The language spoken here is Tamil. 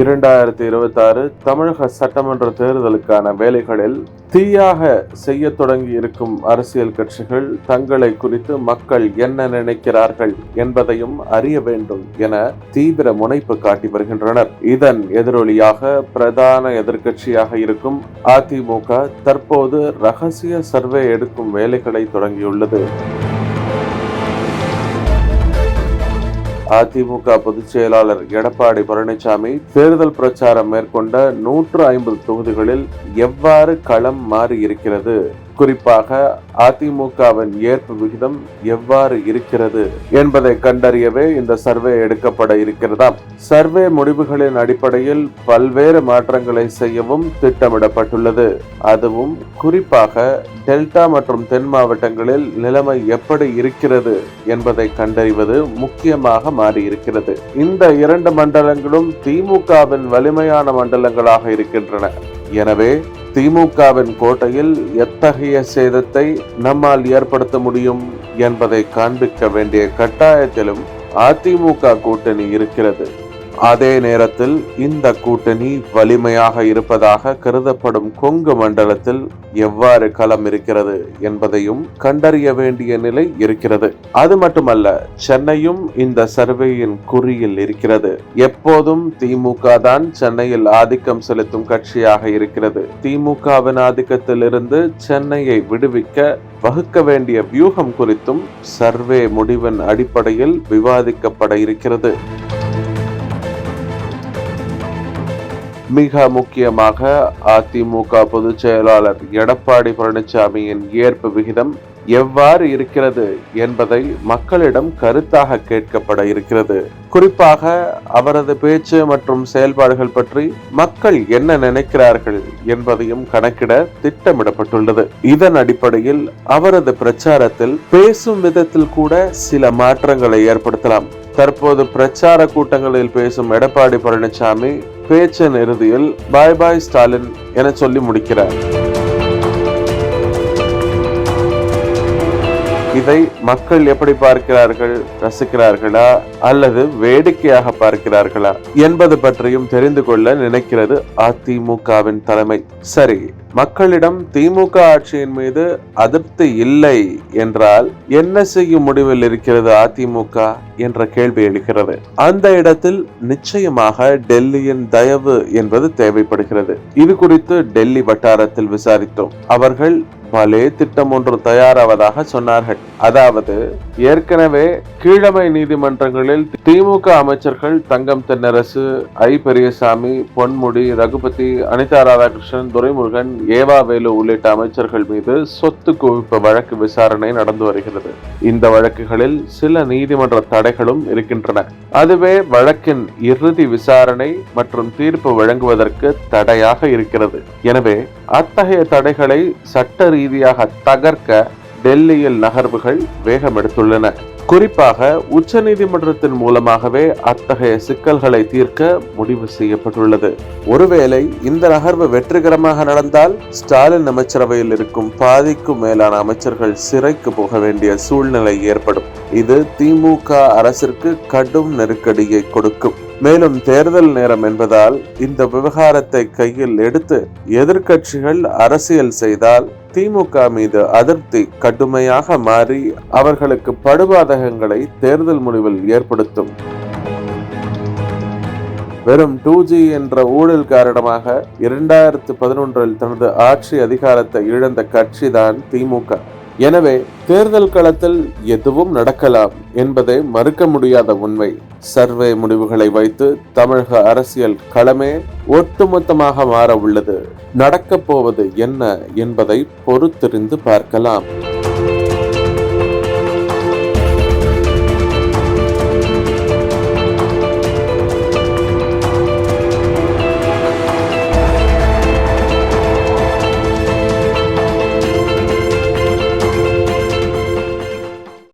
இரண்டாயிரத்தி இருபத்தாறு தமிழக சட்டமன்ற தேர்தலுக்கான வேலைகளில் தீயாக செய்ய தொடங்கி இருக்கும் அரசியல் கட்சிகள் தங்களை குறித்து மக்கள் என்ன நினைக்கிறார்கள் என்பதையும் அறிய வேண்டும் என தீவிர முனைப்பு காட்டி வருகின்றனர். இதன் எதிரொலியாக பிரதான எதிர்க்கட்சியாக இருக்கும் அதிமுக தற்போது ரகசிய சர்வே எடுக்கும் வேலைகளை தொடங்கியுள்ளது. அதிமுக பொதுச் செயலாளர் எடப்பாடி பழனிசாமி தேர்தல் பிரச்சாரம் மேற்கொண்ட நூற்று ஐம்பது தொகுதிகளில் எவ்வாறு களம் மாறி இருக்கிறது குறிப்பாக அதிமுகவின் ஏற்பு விகிதம் எவ்வாறு இருக்கிறது என்பதை கண்டறியவே இந்த சர்வே எடுக்கப்பட இருக்கிறதாம் சர்வே முடிவுகளின் அடிப்படையில் பல்வேறு மாற்றங்களை செய்யவும் திட்டமிடப்பட்டுள்ளது. அதுவும் குறிப்பாக டெல்டா மற்றும் தென் மாவட்டங்களில் நிலைமை எப்படி இருக்கிறது என்பதை கண்டறிவது முக்கியமாக மாறியிருக்கிறது. இந்த இரண்டு மண்டலங்களும் திமுகவின் வலிமையான மண்டலங்களாக இருக்கின்றன. எனவே திமுகவின் கோட்டையில் எத்தகைய சேதத்தை நம்மால் ஏற்படுத்த முடியும் என்பதை காண்பிக்க வேண்டிய கட்டாயத்திலும் அதிமுக கூட்டணி இருக்கிறது. அதே நேரத்தில் இந்த கூட்டணி வலிமையாக இருப்பதாக கருதப்படும் கொங்கு மண்டலத்தில் எவ்வாறு களம் இருக்கிறது என்பதையும் கண்டறிய வேண்டிய நிலை இருக்கிறது. அது மட்டுமல்ல சென்னையும் இந்த சர்வேயின் குறியில் இருக்கிறது. எப்போதும் திமுக தான் சென்னையில் ஆதிக்கம் செலுத்தும் கட்சியாக இருக்கிறது. திமுகவின் ஆதிக்கத்தில் இருந்து சென்னையை விடுவிக்க வகுக்க வேண்டிய வியூகம் குறித்தும் சர்வே முடிவின் அடிப்படையில் விவாதிக்கப்பட இருக்கிறது. மிக முக்கியமாக அதிமுக பொதுச் செயலாளர் எடப்பாடி பழனிசாமியின் ஏற்பு விகிதம் எவ்வாறு இருக்கிறது என்பதை மக்களிடம் கருத்தாக கேட்கப்பட இருக்கிறது. குறிப்பாக அவரது பேச்சு மற்றும் செயல்பாடுகள் பற்றி மக்கள் என்ன நினைக்கிறார்கள் என்பதையும் கணக்கிட திட்டமிடப்பட்டுள்ளது. இதன் அடிப்படையில் அவரது பிரச்சாரத்தில் பேசும் விதத்தில் கூட சில மாற்றங்களை ஏற்படுத்தலாம். தற்போது பிரச்சார கூட்டங்களில் பேசும் எடப்பாடி பழனிசாமி பேச்சன் இறுதியில் பாய் பாய் ஸ்டாலின் என சொல்லி முடிக்கிறார். இதை மக்கள் எப்படி பார்க்கிறார்கள் ரசிக்கிறார்களா அல்லது வேடிக்கையாக பார்க்கிறார்களா என்பது பற்றியும் தெரிந்து கொள்ள நினைக்கிறது அதிமுகவின் தலைமை. சரி மக்களிடம் திமுக ஆட்சியின் மீது அதிருப்தி இல்லை என்றால் என்ன செய்யும் முடிவில் இருக்கிறது அதிமுக என்ற கேள்வி எழுகிறது. அந்த இடத்தில் நிச்சயமாக டெல்லியின் தயவு என்பது தேவைப்படுகிறது. இது குறித்து டெல்லி வட்டாரத்தில் விசாரித்தோம். அவர்கள் பலே திட்டம் ஒன்று தயாராவதாக சொன்னார்கள். அதாவது ஏற்கனவே கீழமை நீதிமன்றங்களில் திமுக அமைச்சர்கள் தங்கம் தென்னரசு ஐ. பெரியசாமி பொன்முடி ரகுபதி அனிதா ராதாகிருஷ்ணன் துரைமுருகன் ஏவா வேலு உள்ளிட்ட அமைச்சர்கள் மீது சொத்து குவிப்பு வழக்கு விசாரணை நடந்து வருகிறது. இந்த வழக்குகளில் சில நீதிமன்ற தடைகளும் இருக்கின்றன. அதுவே வழக்கின் இறுதி விசாரணை மற்றும் தீர்ப்பு வழங்குவதற்கு தடையாக இருக்கிறது. எனவே அத்தகைய தடைகளை சட்ட ரீதியாக தகர்க்க டெல்லியில் நகர்வுகள் வேகமெடுத்துள்ளன. குறிப்பாக உச்சநீதிமன்றத்தின் மூலமாகவே அத்தகைய சிக்கல்களை தீர்க்க முடிவு செய்யப்பட்டுள்ளது. ஒருவேளை இந்த நகர்வு வெற்றிகரமாக நடந்தால் ஸ்டாலின் அமைச்சரவையில் இருக்கும் பாதிக்கும் மேலான அமைச்சர்கள் சிறைக்கு போக வேண்டிய சூழ்நிலை ஏற்படும். இது திமுக அரசிற்கு கடும் நெருக்கடியை கொடுக்கும். மேலும் தேர்தல் நேரம் என்பதால் இந்த விவகாரத்தை கையில் எடுத்து எதிர்க்கட்சிகள் அரசியல் செய்தால் திமுக மீது அதிருப்தி கடுமையாக மாறி அவர்களுக்கு படுபாதகங்களை தேர்தல் முடிவில் ஏற்படுத்தும். வெறும் டூ ஜி என்ற ஊழல் காரணமாக இரண்டாயிரத்து பதினொன்றில் தனது ஆட்சி அதிகாரத்தை இழந்த கட்சிதான் திமுக. எனவே தேர்தல் களத்தில் எதுவும் நடக்கலாம் என்பதை மறுக்க முடியாத உண்மை. சர்வே முடிவுகளை வைத்து தமிழக அரசியல் களமே ஒட்டுமொத்தமாக மாற உள்ளது. நடக்கப் போவது என்ன என்பதை பொறுத்திருந்து பார்க்கலாம்.